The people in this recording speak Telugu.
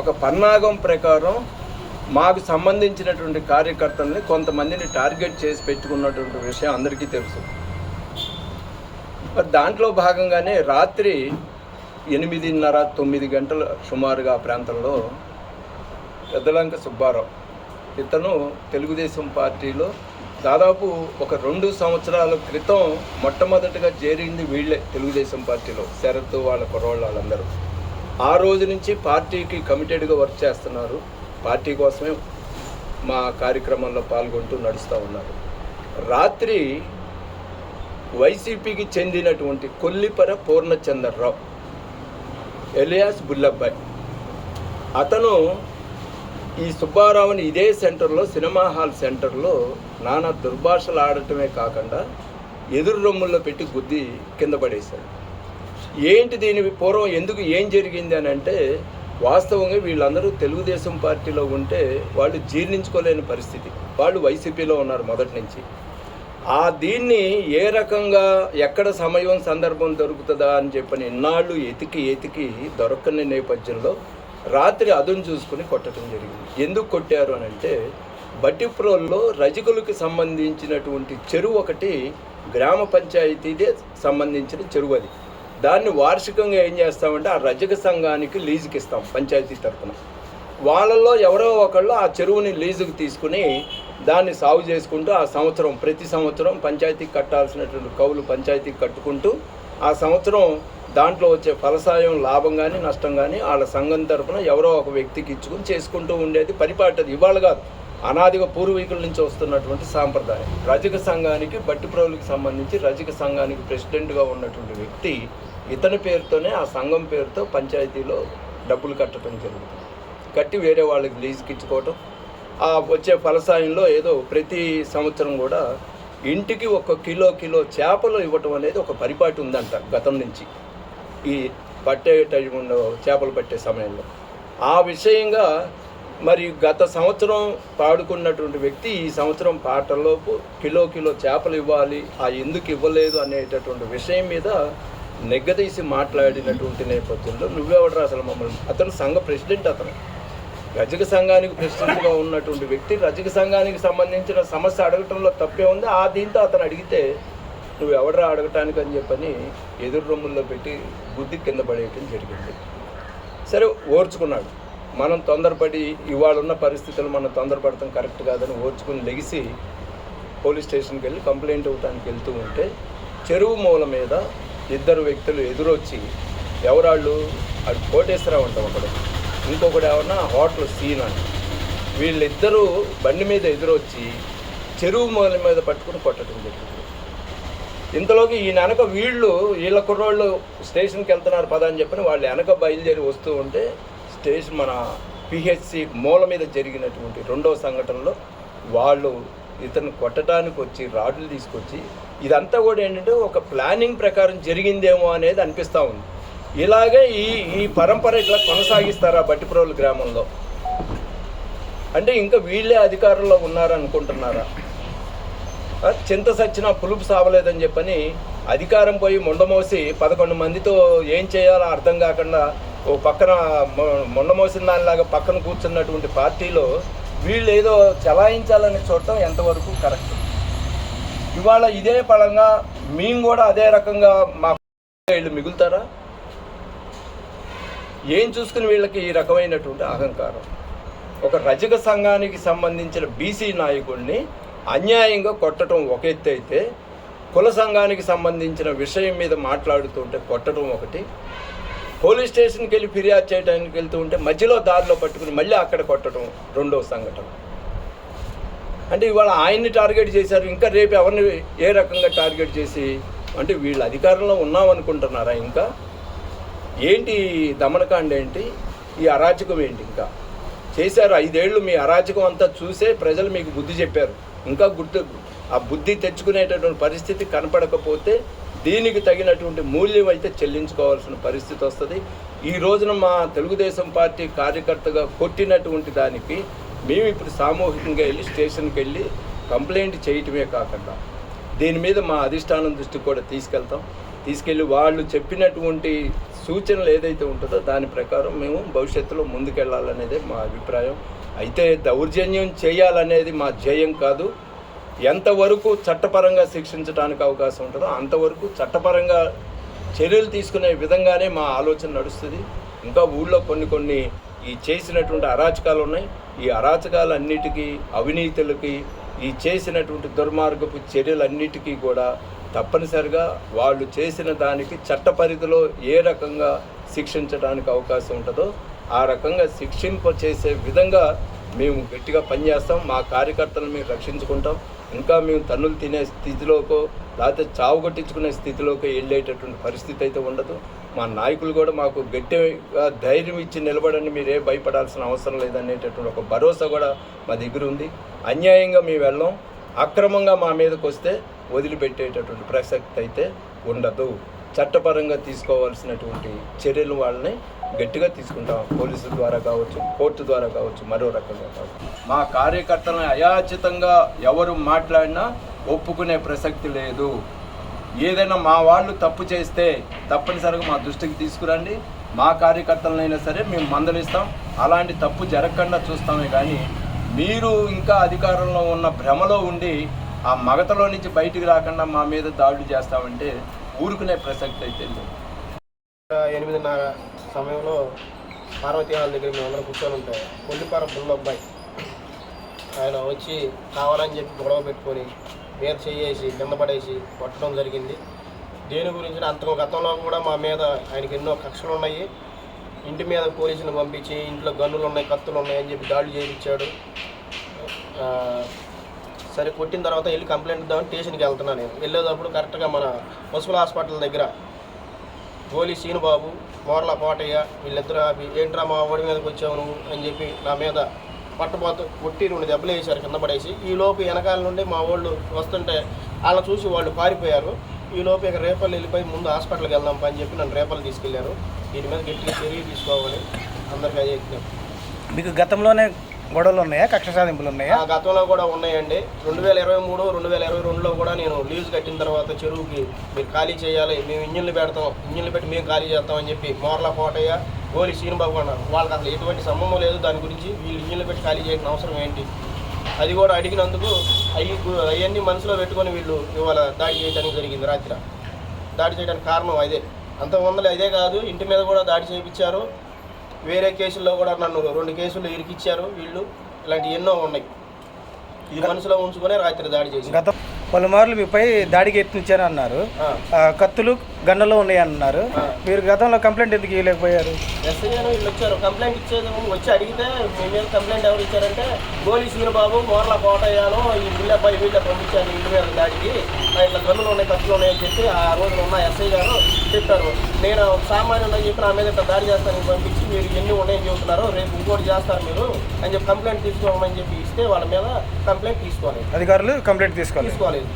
ఒక పన్నాగం ప్రకారం మాకు సంబంధించినటువంటి కార్యకర్తల్ని కొంతమందిని టార్గెట్ చేసి పెట్టుకున్నటువంటి విషయం అందరికీ తెలుసు. మరి దాంట్లో భాగంగానే రాత్రి ఎనిమిదిన్నర తొమ్మిది గంటల సుమారుగా ఆ ప్రాంతంలో పెద్దలంక సుబ్బారావు. ఇతను తెలుగుదేశం పార్టీలో దాదాపు ఒక రెండు సంవత్సరాల క్రితం మొట్టమొదటిగా చేరింది వీళ్ళే తెలుగుదేశం పార్టీలో శరత్ వాళ్ళ కుర్రోళ్ళు వాళ్ళందరూ. ఆ రోజు నుంచి పార్టీకి కమిటెడ్గా వర్క్ చేస్తున్నారు. పార్టీ కోసమే మా కార్యక్రమంలో పాల్గొంటూ నడుస్తూ ఉన్నారు. రాత్రి వైసీపీకి చెందినటువంటి కొల్లిపర పూర్ణచంద్రరావు ఎలియాస్ బుల్లబ్బాయ్ అతను ఈ సుబ్బారావుని ఇదే సెంటర్లో సినిమా హాల్ సెంటర్లో నానా దుర్భాషలు ఆడటమే కాకుండా ఎదురు రొమ్ముల్లో పెట్టి గుద్ది కింద పడేశాడు ఏంటి దీని పూర్వం ఎందుకు ఏం జరిగింది అని అంటే వాస్తవంగా వీళ్ళందరూ తెలుగుదేశం పార్టీలో ఉంటే వాళ్ళు జీర్ణించుకోలేని పరిస్థితి. వాళ్ళు వైసీపీలో ఉన్నారు మొదటి నుంచి. ఆ దీన్ని ఏ రకంగా ఎక్కడ సమయం సందర్భం దొరుకుతుందా అని చెప్పని ఇన్నాళ్ళు ఎతికి ఎతికి దొరకని నేపథ్యంలో రాత్రి అదును చూసుకుని కొట్టడం జరిగింది. ఎందుకు కొట్టారు అని అంటే బట్టిప్రోల్లో రజకులకు సంబంధించినటువంటి చెరువు ఒకటి గ్రామ పంచాయతీదే సంబంధించిన చెరువు అది. దాన్ని వార్షికంగా ఏం చేస్తామంటే ఆ రజక సంఘానికి లీజుకి ఇస్తాం పంచాయతీ తరఫున వాళ్ళల్లో ఎవరో ఒకళ్ళు ఆ చెరువుని లీజుకు తీసుకుని దాన్ని సాగు చేసుకుంటూ ఆ సంవత్సరం ప్రతి సంవత్సరం పంచాయతీకి కట్టాల్సినటువంటి కౌలు పంచాయతీకి కట్టుకుంటూ ఆ సంవత్సరం దాంట్లో వచ్చే ఫలసాయం లాభం కానీ నష్టం కానీ వాళ్ళ సంఘం తరఫున ఎవరో ఒక వ్యక్తికి ఇచ్చుకుని చేసుకుంటూ ఉండేది పరిపాటది ఇవాళ కాదు. అనాదిగా పూర్వీకుల నుంచి వస్తున్నటువంటి సాంప్రదాయం. రజక సంఘానికి బట్టిప్రోలుకి సంబంధించి రజక సంఘానికి ప్రెసిడెంట్గా ఉన్నటువంటి వ్యక్తి ఇతని పేరుతోనే ఆ సంఘం పేరుతో పంచాయతీలో డబ్బులు కట్టడం జరుగుతుంది. కట్టి వేరే వాళ్ళకి లీజుకి ఇచ్చుకోవటం ఆ వచ్చే ఫలసాయంలో ఏదో ప్రతి సంవత్సరం కూడా ఇంటికి ఒక కిలో కిలో చేపలు ఇవ్వటం అనేది ఒక పరిపాటి ఉందంట గతం నుంచి. ఈ పట్టే టైంలో చేపలు పట్టే సమయంలో. ఆ విషయంగా మరి గత సంవత్సరం పాడుకున్నటువంటి వ్యక్తి ఈ సంవత్సరం పాటలోపు కిలో కిలో చేపలు ఇవ్వాలి. ఆ ఎందుకు ఇవ్వలేదు అనేటటువంటి విషయం మీద నెగ్గదీసి మాట్లాడినటువంటి నేపథ్యంలో నువ్వెవడరా అసలు మమ్మల్ని? అతను సంఘ ప్రెసిడెంట్ అతను. రజక సంఘానికి ప్రెసిడెంట్గా ఉన్నటువంటి వ్యక్తి రజక సంఘానికి సంబంధించిన సమస్య అడగటంలో తప్పే ఉంది. ఆ దీంతో అతను అడిగితే నువ్వు ఎవడరా అడగటానికి? అని చెప్పని ఎదురు రొమ్ముల్లో పెట్టి బుద్ధి కింద పడేయటం జరిగింది. సరే ఓర్చుకున్నాడు. మనం తొందరపడి ఇవాళ ఉన్న పరిస్థితులు మనం తొందరపడటం కరెక్ట్ కాదని ఓర్చుకుని లెగిసి పోలీస్ స్టేషన్కి వెళ్ళి కంప్లైంట్ ఇవ్వడానికి వెళ్తూ ఉంటే చెరువు మూల మీద ఇద్దరు వ్యక్తులు ఎదురొచ్చి ఎవరాళ్ళు? అటు కోటేశ్వరరావు ఉంటాం ఒకడు ఇంకొకడు ఏమన్నా? హోటల్ సీన్ అని. వీళ్ళిద్దరూ బండి మీద ఎదురొచ్చి చెరువు మూల మీద పట్టుకుని కొట్టడం జరిగింది. ఇంతలోకి ఈ వెనక వీళ్ళు వీళ్ళ కుర్రోళ్ళు స్టేషన్కి వెళ్తున్నారు పద అని చెప్పని వాళ్ళు వెనక బయలుదేరి వస్తూ ఉంటే స్టేషన్ మన పిహెచ్సి మూల మీద జరిగినటువంటి రెండవ సంఘటనలో వాళ్ళు ఇతను కొట్టడానికి వచ్చి రాడ్లు తీసుకొచ్చి ఇదంతా కూడా ఏంటంటే ఒక ప్లానింగ్ ప్రకారం జరిగిందేమో అనేది అనిపిస్తూ ఉంది. ఇలాగే ఈ ఈ పరంపర ఇట్లా కొనసాగిస్తారా బట్టిప్రోలు గ్రామంలో? అంటే ఇంకా వీళ్ళే అధికారంలో ఉన్నారనుకుంటున్నారా? చింత సచ్చిన పులుపు సావలేదని చెప్పని అధికారం పోయి ముండమోసి పదకొండు మందితో ఏం చేయాలో అర్థం కాకుండా ఓ పక్కన మొన్న మోసిన దానిలాగా పక్కన కూర్చున్నటువంటి పార్టీలో వీళ్ళు ఏదో చలాయించాలని చూడటం ఎంతవరకు కరెక్ట్? ఇవాళ ఇదే పరంగా మేము కూడా అదే రకంగా మా వీళ్ళు మిగులుతారా? ఏం చూసుకుని వీళ్ళకి ఈ రకమైనటువంటి అహంకారం? ఒక రజక సంఘానికి సంబంధించిన బీసీ నాయకుడిని అన్యాయంగా కొట్టడం ఒక ఎత్తు అయితే కుల సంఘానికి సంబంధించిన విషయం మీద మాట్లాడుతుంటే కొట్టడం ఒకటి పోలీస్ స్టేషన్కి వెళ్ళి ఫిర్యాదు చేయడానికి వెళ్తూ ఉంటే మధ్యలో దారిలో పట్టుకుని మళ్ళీ అక్కడ కొట్టడం రెండవ సంఘటన. అంటే ఇవాళ ఆయన్ని టార్గెట్ చేశారు ఇంకా రేపు ఎవరిని ఏ రకంగా టార్గెట్ చేసి అంటే వీళ్ళు అధికారంలో ఉన్నామనుకుంటున్నారా ఇంకా? ఏంటి దమనకాండ ఏంటి? ఈ అరాచకం ఏంటి ఇంకా? చేశారు ఐదేళ్ళు మీ అరాచకం అంతా చూసే ప్రజలు మీకు బుద్ధి చెప్పారు. ఇంకా గుర్తు ఆ బుద్ధి తెచ్చుకునేటటువంటి పరిస్థితి కనపడకపోతే దీనికి తగినటువంటి మూల్యం అయితే చెల్లించుకోవాల్సిన పరిస్థితి వస్తుంది. ఈ రోజున మా తెలుగుదేశం పార్టీ కార్యకర్తగా కొట్టినటువంటి దానికి మేము ఇప్పుడు సామూహికంగా వెళ్ళి స్టేషన్కి వెళ్ళి కంప్లైంట్ చేయటమే కాకుండా దీని మీద మా అధిష్టానం దృష్టికి కూడా తీసుకెళ్తాం. తీసుకెళ్ళి వాళ్ళు చెప్పినటువంటి సూచనలు ఏదైతే ఉంటుందో దాని ప్రకారం మేము భవిష్యత్తులో ముందుకెళ్ళాలనేదే మా అభిప్రాయం. అయితే దౌర్జన్యం చేయాలనేది మా ధ్యేయం కాదు. ఎంతవరకు చట్టపరంగా శిక్షించడానికి అవకాశం ఉంటుందో అంతవరకు చట్టపరంగా చర్యలు తీసుకునే విధంగానే మా ఆలోచన నడుస్తుంది. ఇంకా ఊళ్ళో కొన్ని కొన్ని ఈ చేసినటువంటి అరాచకాలు ఉన్నాయి. ఈ అరాచకాలన్నిటికీ అవినీతులకి ఈ చేసినటువంటి దుర్మార్గపు చర్యలన్నిటికీ కూడా తప్పనిసరిగా వాళ్ళు చేసిన దానికి చట్ట పరిధిలో ఏ రకంగా శిక్షించడానికి అవకాశం ఉంటుందో ఆ రకంగా శిక్షింప చేసే విధంగా మేము గట్టిగా పనిచేస్తాం. మా కార్యకర్తలను మేము రక్షించుకుంటాం. ఇంకా మేము తన్నులు తినే స్థితిలోకో లేకపోతే చావు కొట్టించుకునే స్థితిలోకి వెళ్ళేటటువంటి పరిస్థితి అయితే ఉండదు. మా నాయకులు కూడా మాకు గట్టిగా ధైర్యం ఇచ్చి నిలబడండి మీరే భయపడాల్సిన అవసరం లేదనేటటువంటి ఒక భరోసా కూడా మా దగ్గర ఉంది. అన్యాయంగా మేము వెళ్ళాం. అక్రమంగా మా మీదకి వస్తే వదిలిపెట్టేటటువంటి ప్రసక్తి అయితే ఉండదు. చట్టపరంగా తీసుకోవాల్సినటువంటి చర్యలు వాళ్ళని గట్టిగా తీసుకుంటాం. పోలీసుల ద్వారా కావచ్చు కోర్టు ద్వారా కావచ్చు మరో రకంగా కావచ్చు. మా కార్యకర్తలను అయాచితంగా ఎవరు మాట్లాడినా ఒప్పుకునే ప్రసక్తి లేదు. ఏదైనా మా వాళ్ళు తప్పు చేస్తే తప్పనిసరిగా మా దృష్టికి తీసుకురండి. మా కార్యకర్తలనైనా సరే మేము మందలిస్తాం. అలాంటి తప్పు జరగకుండా చూస్తామే కానీ మీరు ఇంకా అధికారంలో ఉన్న భ్రమలో ఉండి ఆ మగతలో నుంచి బయటికి రాకుండా మా మీద దాడులు చేస్తామంటే ఊరుకునే ప్రసక్తి అయితే లేదు. ఎనిమిదిన్నర సమయంలో పార్వతీ హాల్ దగ్గర మేము అందరం కూర్చొని ఉంటే కొల్లిపార బుల్లబ్బాయి ఆయన వచ్చి కావాలని చెప్పి గొడవ పెట్టుకొని మీద చేయేసి కింద పడేసి కొట్టడం జరిగింది. దేని గురించి అంత గతంలో కూడా మా మీద ఆయనకి ఎన్నో కక్షలు ఉన్నాయి. ఇంటి మీద పోలీసులు పంపించి ఇంట్లో గన్నులు ఉన్నాయి కత్తులు ఉన్నాయి అని చెప్పి దాడులు చేయించాడు. సరే కొట్టిన తర్వాత వెళ్ళి కంప్లైంట్ ఇద్దామని స్టేషన్కి వెళ్తున్నాను నేను. వెళ్ళేటప్పుడు కరెక్ట్గా మన పశువుల హాస్పిటల్ దగ్గర గోలీ సీనుబాబు మోర్ల కోటయ్య వీళ్ళిద్దరు ఆపి ఏంట్రా మా ఓడి మీదకి వచ్చావు నువ్వు? అని చెప్పి నా మీద పట్టపోతూ కొట్టి రెండు దెబ్బలు వేసారు కింద పడేసి. ఈ లోపు వెనకాల నుండి మా వాళ్ళు వస్తుంటే వాళ్ళని చూసి వాళ్ళు పారిపోయారు. ఈ ఇక రేపల్లి వెళ్ళిపోయి ముందు హాస్పిటల్కి వెళ్దాం అని చెప్పి నన్ను రేపల్లి తీసుకెళ్ళారు. దీని మీద గట్టిగా చర్య తీసుకోవాలి అందరికీ అదే మీకు గతంలోనే గొడవలు ఉన్నాయా? కక్ష సాధింపులు ఉన్నాయా? ఆ గతంలో కూడా ఉన్నాయండి. రెండు వేల ఇరవై మూడు రెండు వేల ఇరవై రెండులో కూడా నేను లీజ్ కట్టిన తర్వాత చెరువుకి మీరు ఖాళీ చేయాలి మేము ఇంజిన్లు పెడతాం ఇంజిన్లు పెట్టి మేము ఖాళీ చేస్తామని చెప్పి మోర్ల కోటయ్య గోలి శ్రీనుబాబు అన్నారు వాళ్ళకి అసలు ఎటువంటి సంబంధం లేదు దాని గురించి వీళ్ళు ఇంజిన్లు పెట్టి ఖాళీ చేయడం అవసరం ఏంటి? అది కూడా అడిగినందుకు అవి అవన్నీ మనసులో పెట్టుకొని వీళ్ళు ఇవాళ దాడి చేయడానికి జరిగింది రాత్రి. దాడి చేయడానికి కారణం అదే. అంత వందలు అదే కాదు ఇంటి మీద కూడా దాడి చేయించారు. వేరే కేసుల్లో కూడా నన్ను రెండు కేసులు ఇరికిచ్చారు వీళ్ళు. ఇలాంటి ఎన్నో ఉన్నాయి. ఈ మనసులో ఉంచుకునే రాత్రి దాడి చేసి గతం పలుమార్లు మీపై దాడికి అన్నారు కత్తులు గన్నలో ఉన్నాయి అన్నారు మీరు గతంలో కంప్లైంట్ ఎందుకు ఇవ్వలేకపోయారు ఎస్ఐ గారు వీళ్ళు వచ్చారు. కంప్లైంట్ ఇచ్చేది వచ్చి అడిగితే మీ మీద కంప్లైంట్ ఎవరు ఇచ్చారంటే గోలి సీనబాబు మోర్ల కోటయ్యాను ఈ బిల్లబ్బాయి వీళ్ళ పంపించాను ఇంటి మీద దాడికి. ఇట్లా గన్నులు ఉన్నాయి కత్తులు ఉన్నాయి అని చెప్పి ఆ రోజున ఉన్న ఎస్ఐ గారు చెప్పారు. నేను సామాన్యుడు చెప్పి నా మీద ఇట్లా దాడి చేస్తానని పంపించి మీరు ఎన్ని ఉన్నాయని చెబుతున్నారు రేపు ఇంకోటి చేస్తారు మీరు అని చెప్పి కంప్లైంట్ తీసుకోమని చెప్పి ఇస్తే వాళ్ళ మీద కంప్లైంట్ తీసుకోలేదు. అధికారులు కంప్లైంట్ తీసుకోవాలి తీసుకోలేదు.